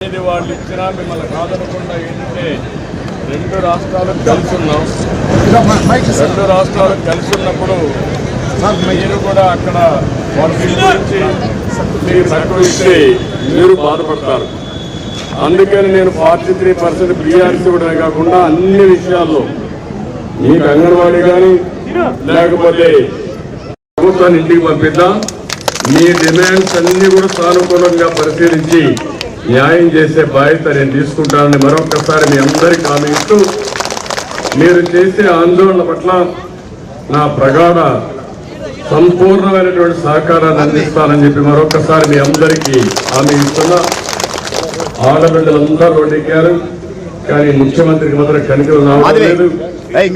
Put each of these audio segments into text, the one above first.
ఏది వాళ్ళు ఇచ్చినా మిమ్మల్ని కాదనకుండా ఏంటంటే రెండు రాష్ట్రాలు కలిసి ఉన్నాం. రెండు రాష్ట్రాలు కలిసి ఉన్నప్పుడు మీరు కూడా అక్కడ గురించి మీరు తక్కువ ఇస్తే మీరు బాధపడతారు. అందుకని నేను ఫార్టీ త్రీ పర్సెంట్ బీఆర్సీ కూడా కాకుండా అన్ని విషయాల్లో మీకు అంగన్వాడీ కానీ లేకపోతే ప్రభుత్వాన్ని ఇంటికి పంపిద్దాం. మీ డిమాండ్స్ అన్ని కూడా సానుకూలంగా పరిశీలించి న్యాయం చేసే బాధ్యత నేను తీసుకుంటానని మరొకసారి మీ అందరికీ హామీ ఇస్తూ మీరు చేసే ఆందోళన పట్ల నా ప్రగాఢ సంపూర్ణమైనటువంటి సహకారాన్ని అందిస్తానని చెప్పి మరొకసారి మీ అందరికీ హామీ ఇస్తున్నా. ఆడబిడ్డలందరూ రోడ్డెక్కారు కానీ ముఖ్యమంత్రికి మాత్రం కనికలు రావడం లేదు.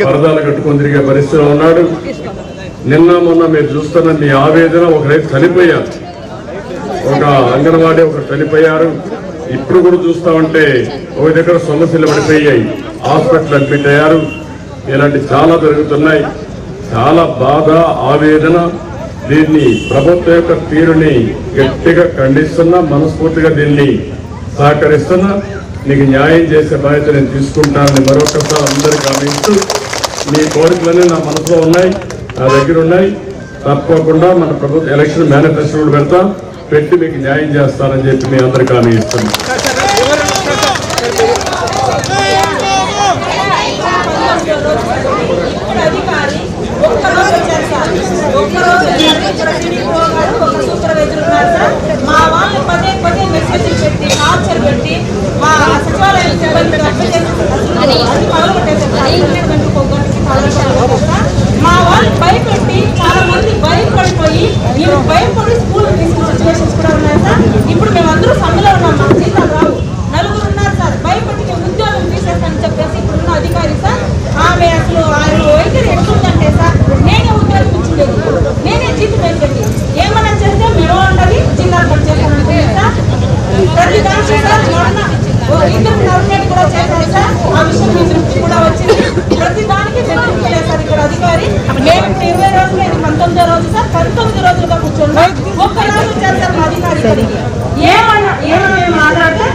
పరదాలు కట్టుకొని తిరిగే పరిస్థితిలో ఉన్నాడు. నిన్న మొన్న మీరు చూస్తున్న మీ ఆవేదన ఒక రైతు చనిపోయారు. ఒక అంగన్వాడీ ఒక చనిపోయారు. ఇప్పుడు కూడా చూస్తా ఉంటే ఒక దగ్గర సమస్యలు పడిపోయాయి. హాస్పిటల్ అడ్మిట్ అయ్యారు. ఇలాంటి చాలా జరుగుతున్నాయి. చాలా బాధ ఆవేదన. దీన్ని ప్రభుత్వం యొక్క తీరుని గట్టిగా ఖండిస్తున్నా మనస్ఫూర్తిగా దీన్ని సహకరిస్తున్నా నీకు న్యాయం చేసే బాధ్యత నేను తీసుకుంటానని మరొకసారి అందరికీ ఆమెస్తూ మీ కోరికలన్నీ నా మనసులో ఉన్నాయి నా దగ్గర ఉన్నాయి. తప్పకుండా మన ప్రభుత్వ ఎలక్షన్ మేనిఫెస్టో కూడా పెట్టి మీకు న్యాయం చేస్తానని చెప్పి మీ అందరికీ హామీ ఇస్తున్నాను అధికారి ఒక్కరోజు వచ్చారు సార్ ఒక్కరోజు వచ్చారు ఇక్కడ టీడీపీ గారు ఒక సూపర్వైజర్ ఉన్నారు సార్ మా వాళ్ళు పదే పదే మెసేజ్లు పెట్టి టార్చర్ పెట్టి మా సచివాలయం సిబ్బంది అది పగలగొట్టేశారు సార్ ఇంటర్నెట్ గంటకు ఒక గంటకి పగలగొట్టారు సార్. మా వాళ్ళు భయపెట్టి చాలా మంది భయపడిపోయి మేము భయపడి స్కూల్ తీసుకున్న సిచ్యువేషన్స్ కూడా ఉన్నాయి సార్ ఇప్పుడు మేమందరూ సమ్మెలో ఉన్నాం మాకు జీతాలు రావు నలుగురు ఉన్నారు సార్ భయపడి మేము ఉద్యోగం తీసేస్తానని చెప్పేసి ఇప్పుడున్న అధికారి సార్ ఆమె అసలు ఆయన వైఖరి ఎట్లుందంటే సార్ నేనే ఉద్యోగం ఇచ్చిండేది నేనే జీతం వేసేది ఏమన్నా చేస్తే మేము ఉండాలి జిల్లాలు పని చేస్తానంటే సార్ ప్రతి దాంట్లో సార్ మొన్న ఓ ఇద్దరు కూడా చేశారు సార్ ఆ విషయం మీ దృష్టికి కూడా వచ్చింది ప్రతి దానికి సార్ ఇక్కడ అధికారి మేము ఇప్పుడు ఇరవై రోజులు ఇది పంతొమ్మిదో రోజు సార్ పంతొమ్మిది రోజులుగా కూర్చున్నాం ఒక్క రోజు వచ్చారు సార్ మా అధికారి ఏమన్నా ఏమన్నా మేము మాట్లాడితే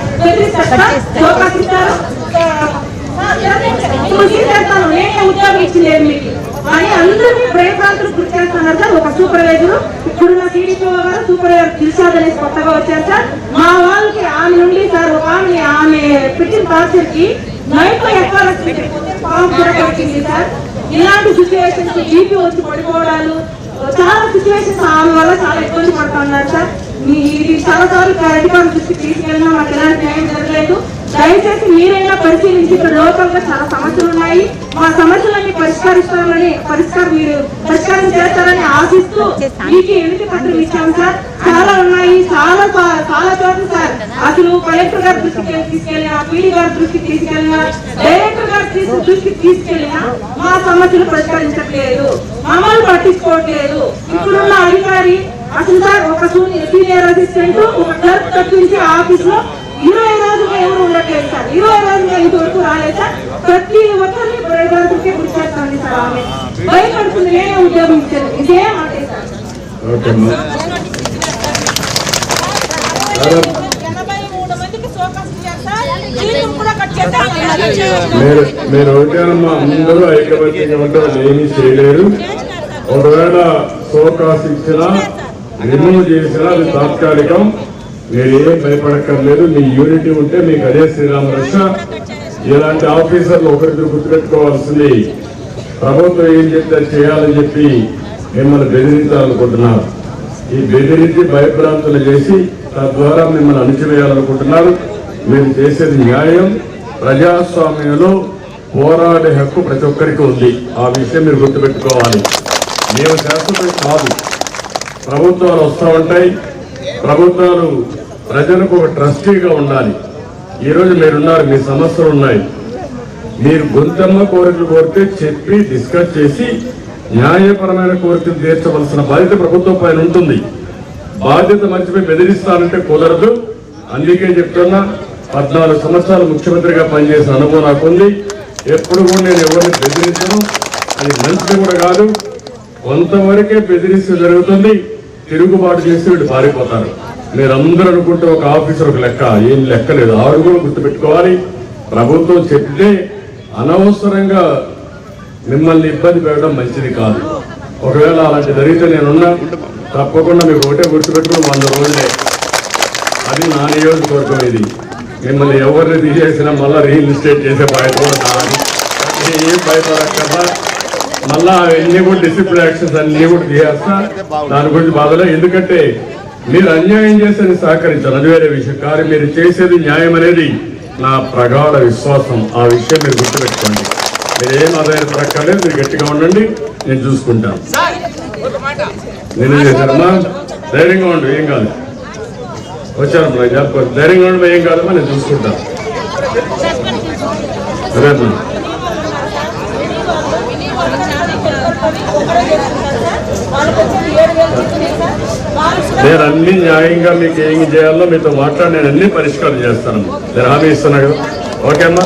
నేనే ఉద్యోగం ఇచ్చింది మీకు అని అందరినీ చేస్తున్నారు సార్ ఒక సూపర్వైజర్ ఇప్పుడున్న టీడీపీ గారు సూపర్వైజర్ దిల్షాద్ అనేసి కొత్తగా వచ్చారు సార్ మా వాళ్ళకి ఆమె నుండి సార్ ఆమె ఆమె పెట్టిన టార్చర్కి నైట్లో ఎక్కాల్సి పాము కూడా పట్టింది సార్. ఇలాంటి సిచ్యువేషన్స్ జీపీ వచ్చి పడిపోవడాలు చాలా సిచ్యువేషన్స్ ఆమె వల్ల చాలా ఇబ్బంది పడుతున్నారు సార్. ఇది చాలా సార్లు అధికారుల దృష్టికి తీసుకెళ్ళినా మాకు ఎలాంటి న్యాయం జరగలేదు. దయచేసి మీరైనా పరిశీలించి ఇక్కడ లోకల్గా చాలా సమస్యలు ఉన్నాయి. మా సమస్యలన్నీ పరిష్కరిస్తారని పరిష్కారం మీరు పరిష్కారం చేస్తారని ఆశిస్తూ మీకు ఎన్నిక పత్రం ఇచ్చాము సార్. చాలా ఉన్నాయి. చాలా చాలా చోట్ల సార్. అసలు కలెక్టర్ గారి దృష్టికి తీసుకెళ్ళినా పీడీ గారి దృష్టికి తీసుకెళ్ళినా డైరెక్టర్ గారి దృష్టికి తీసుకెళ్ళినా మా సమస్యలు పరిష్కరించట్లేదు. మమ్మల్ని పట్టించుకోవట్లేదు. ఇప్పుడున్న అధికారి అసలు సార్ ఒక సీనియర్ అసిస్టెంట్ ఒక క్లర్క్ తప్పించి ఆఫీస్లో ఇరవై రోజులు ఎవరు ఉండట్లేదు సార్. ఇరవై రోజులు ఇంతవరకు రాలేదు సార్. ప్రతి ఒక్కరిని ప్రజలకే గురి చేస్తుంది సార్ ఆమె. భయపడుతుంది నేనే ఉద్యోగం ఇచ్చాను. ఇదే మాట సార్. మీరు ఒకటేనమ్మా అందరూ ఐకమత్యంగా ఉంటారు ఏమీ చేయలేరు. ఒకవేళ సోకాస్ ఇచ్చినా రిమూవ్ చేసినా అది తాత్కాలికం. మీరు ఏం భయపడక్కర్లేదు మీ యూనిటీ ఉంటే మీకు అదే శ్రీరామ రక్ష ఇలాంటి ఆఫీసర్లు ఒకరిద్దరు గుర్తుపెట్టుకోవాల్సింది. ప్రభుత్వం ఏం చెప్తే చేయాలని చెప్పి మిమ్మల్ని బెదిరించాలనుకుంటున్నారు. ఈ బెదిరించి భయభ్రాంతులు చేసి తద్వారా మిమ్మల్ని అణిచివేయాలనుకుంటున్నారు. మేము చేసేది న్యాయం. ప్రజాస్వామ్యంలో పోరాడే హక్కు ప్రతి ఒక్కరికి ఉంది. ఆ విషయం మీరు గుర్తుపెట్టుకోవాలి. మేము శాశ్వతం కాదు. ప్రభుత్వాలు వస్తూ ఉంటాయి. ప్రభుత్వాలు ప్రజలకు ఒక ట్రస్టీగా ఉండాలి. ఈరోజు మీరున్నారు మీ సమస్యలు ఉన్నాయి. మీరు గొంతమ్మ కోరికలు కోరితే చెప్పి డిస్కస్ చేసి న్యాయపరమైన కోరికలు తీర్చవలసిన బాధ్యత ప్రభుత్వం పైన ఉంటుంది. బాధ్యత మర్చిపోయి బెదిరిస్తానంటే కుదరదు. అందుకే చెప్తున్నా పద్నాలుగు సంవత్సరాలు ముఖ్యమంత్రిగా పనిచేసిన అనుభవం నాకుంది ఎప్పుడు కూడా నేను ఎవరిని బెదిరించను. అది మంచిది కూడా కాదు. కొంతవరకే బెదిరిస్తూ జరుగుతుంది. తిరుగుబాటు చేసి వీళ్ళు పారిపోతారు. మీరందరూ అనుకుంటే ఒక ఆఫీసర్ ఒక లెక్క ఏం లెక్క లేదు. ఆవిడ కూడా గుర్తుపెట్టుకోవాలి ప్రభుత్వం చెప్తే అనవసరంగా మిమ్మల్ని ఇబ్బంది పెట్టడం మంచిది కాదు. ఒకవేళ అలాంటి జరిగితే నేనున్నా తప్పకుండా మీకు ఒకటే గుర్తుపెట్టుకుని వంద రోజులే. అది నా నియోజకవర్గం ఇది. మిమ్మల్ని ఎవరిని తీసేసినా మళ్ళీ రీఇన్స్టేట్ చేసే బాధ్యత ఏం భయపడక్కర్లా. మళ్ళా అవన్నీ కూడా డిసిప్లిన్ యాక్షన్స్ అన్ని కూడా తీసేస్తా దాని గురించి బాధలే. ఎందుకంటే మీరు అన్యాయం చేసేది సహకరించాలి. అది వేరే విషయం. కానీ మీరు చేసేది న్యాయం అనేది నా ప్రగాఢ విశ్వాసం. ఆ విషయం మీరు గుర్తుపెట్టుకోండి. మీరు ఏం ఆదాయపడక్కర్లేదు మీరు గట్టిగా ఉండండి. నేను చూసుకుంటాను. నేను చేశానమ్మా ధైర్యంగా ఉండు. ఏం కాదు. చెప్పు ధైర్యంగా ఉండడం ఏం కాదమ్మా? నేను చూసుకుంటాను. సరేమ్మా నేను అన్ని న్యాయంగా మీకు ఏమి చేయాలో మీతో మాట్లాడి నేను అన్ని పరిష్కారం చేస్తాను. నేను హామీ ఇస్తున్నా కదా. ఓకే అమ్మా.